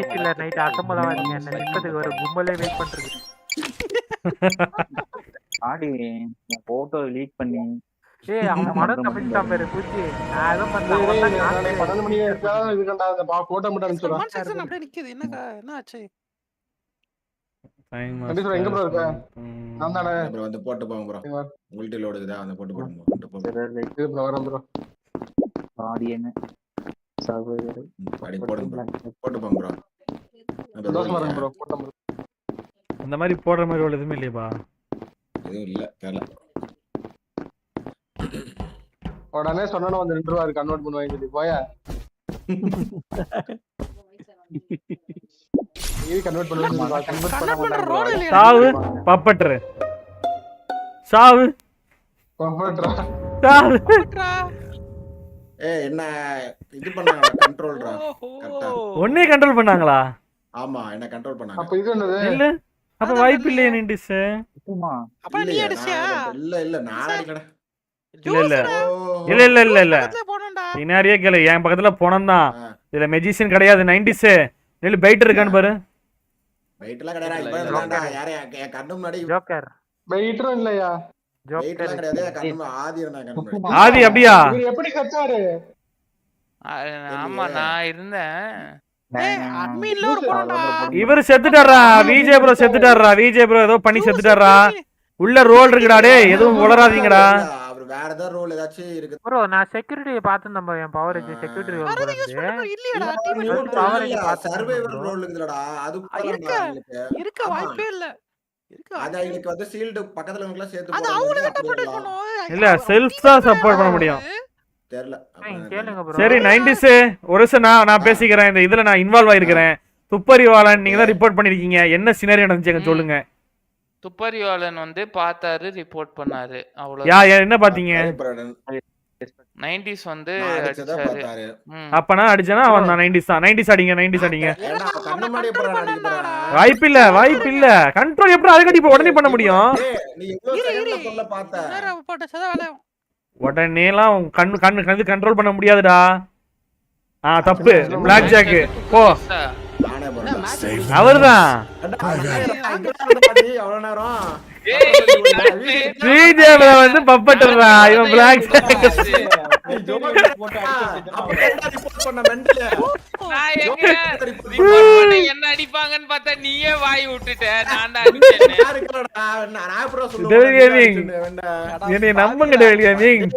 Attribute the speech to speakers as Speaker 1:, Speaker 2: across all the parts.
Speaker 1: ஈஸ்ட்ல night அசம்பளம் வாங்க என்ன நிக்கிறதுக்கு ஒரு கும்பலே வெயிட் பண்றது.
Speaker 2: ஆடி போட்டோ லீக் பண்ணி.
Speaker 1: ஏய் அவன் மனம் தப்பிச்சிட்டான் பாரு பூச்சி. நான்
Speaker 3: நானே
Speaker 1: காசு.
Speaker 3: பன்னெண்டு மணி வரைக்கும் இது கண்டா அந்த போட்டோ மட்டும்
Speaker 4: செக்ஷன் அப்படியே நிக்குது. என்னக்கா என்ன ஆச்சு?
Speaker 3: எங்க bro இருக்க? நான் தானே.
Speaker 5: அப்புறம் வந்து போட்டு போங்க ப்ரோ. உங்கள்ட்ட லோடு இருக்குதா. அந்த போட்டு போடுங்க போட்டு போங்க.
Speaker 3: இது bro, வரேன் ப்ரோ
Speaker 2: ஆடியன் சகோதரர்
Speaker 6: அந்த மாதிரி போடுற மாதிரி ஒரு எதுவுமே இல்லையாப்பா.
Speaker 5: எதுவும் இல்ல தெரியல
Speaker 3: உடனே சொன்னா வந்து ரெண்டு ரூபா கன்வெர்ட் பண்ணுவாங்க சொல்லி போயா?
Speaker 4: இல்லையா?
Speaker 6: சாவு பப்பட்ரு சாவு. சாவு
Speaker 4: பண்றா?
Speaker 5: ஏய் என்ன இது பண்ணாங்க கண்ட்ரோல்ரா.
Speaker 6: ஒன்னே கண்ட்ரோல் பண்ணாங்களா?
Speaker 5: ஆமா என்ன கண்ட்ரோல் பண்ணாங்க.
Speaker 3: அப்ப இது என்னது?
Speaker 6: இல்ல. அப்ப வாய்ப்பு. இல்லையே நிண்டிஸ்
Speaker 2: சும்மா.
Speaker 4: அப்ப நீ அடிச்சியா?
Speaker 5: இல்ல இல்ல நான் அடிக்கடா
Speaker 6: இல்ல இல்ல. இல்ல இல்ல இல்ல இல்ல. கேளு. என் பக்கத்துல தான்.
Speaker 5: ஆ.
Speaker 6: இதுல மெஜிஷியன் கிடையாது. நைன்டிஸ் நெல்லு பைட் இருக்கான்னு பாரு.
Speaker 5: கிடையாது. யாரே கண்ணு முன்னாடி
Speaker 1: ஜோக்கர்
Speaker 3: இல்லையா?
Speaker 5: ஆதி
Speaker 6: அப்படியா?
Speaker 3: இவர் எப்படி கத்தாரு?
Speaker 7: ஆமா நான் இருந்தேன்.
Speaker 6: இவர் செத்துட்டாரா விஜய் ப்ரோ செத்துட்டாரா. விஜய் ப்ரோ ஏதோ பண்ணி செத்துட்டாரா உள்ள ரோல் இருக்குடா டேய் எதுவும் உளராதீங்கடா
Speaker 5: அவர் வேற ஏதாவது ரோல் ஏதாச்சும் இருக்கு.
Speaker 1: ப்ரோ நான் செக்யூரிட்டி பார்த்து நம்ம என் பவர் செக்யூரிட்டி ரோல்
Speaker 5: சர்வைவர் அது
Speaker 4: இருக்க. இருக்க. வாய்ப்பே இல்ல.
Speaker 6: இல்ல செல்ஃப் தான் சப்போர்ட் பண்ண முடியும்.
Speaker 5: தெரியல.
Speaker 1: ஏய், கேளுங்க ப்ரோ
Speaker 6: சரி நைன்டிஸ் ஒரு நான் நான் பேசிக்கிறேன். இந்த இதுல நான் இன்வால்வ் ஆயிருக்கிறேன். துப்பறிவாளன் நீங்க தான் ரிப்போர்ட் பண்ணிருக்கீங்க. என்ன சினரி நடந்துச்சுங்க சொல்லுங்க.
Speaker 7: துப்பறிவாளன் வந்து பார்த்தாரு ரிப்போர்ட் பண்ணாரு.
Speaker 6: யா
Speaker 7: அவ்வளவு
Speaker 6: என்ன பாத்தீங்க
Speaker 7: நைன்டிஸ் வந்து.
Speaker 6: அப்பனா அடிச்சனா அவன் தான் நைன்டிஸ் தான். நைன்டிஸ் அடிங்க நைன்டிஸ் அடிங்க. வாய்ப்பு இல்ல வாய்ப்பு இல்ல கண்ட்ரோல் எப்படி அதுக்கடி இப்ப உடனே பண்ண முடியும்? உடனேலாம் உன் கண்ணு கண்ணு கண்ணு கண்ட்ரோல் பண்ண முடியாதுடா. ஆ தப்பு. பிளாக் ஜாக் போ. அவர்தான். பிஜேபில வந்து பப்பட்டுறா இவன் பிளாக் ஜாக்
Speaker 7: என்ன அடிப்பாங்கன்னு பார்த்தா நீயே வாய் விட்டுட்ட நான்.
Speaker 6: என்னை நம்புங்க டெவில் கேமிங்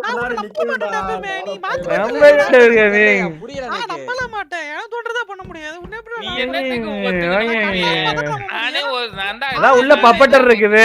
Speaker 5: முன்னாடி நிக்கணும்டா.
Speaker 4: எப்பவுமே, நீ மாத்தி
Speaker 6: நம்புங்க டெவில் கேமிங்
Speaker 4: நான் நம்பல மாட்டேன். எனக்கு தோன்றதா பண்ண முடியாது. உன்னை எப்படி
Speaker 7: நீ
Speaker 4: நான்
Speaker 7: என்னத்துக்கு
Speaker 6: ஏய்,
Speaker 7: ஒத்துக்கிட்ட?
Speaker 6: ஏய், ஏய்.
Speaker 4: பதட்டம்
Speaker 7: நானே ஒரு நான் தான்
Speaker 6: அதான் உள்ள பப்பட்டர் இருக்குது.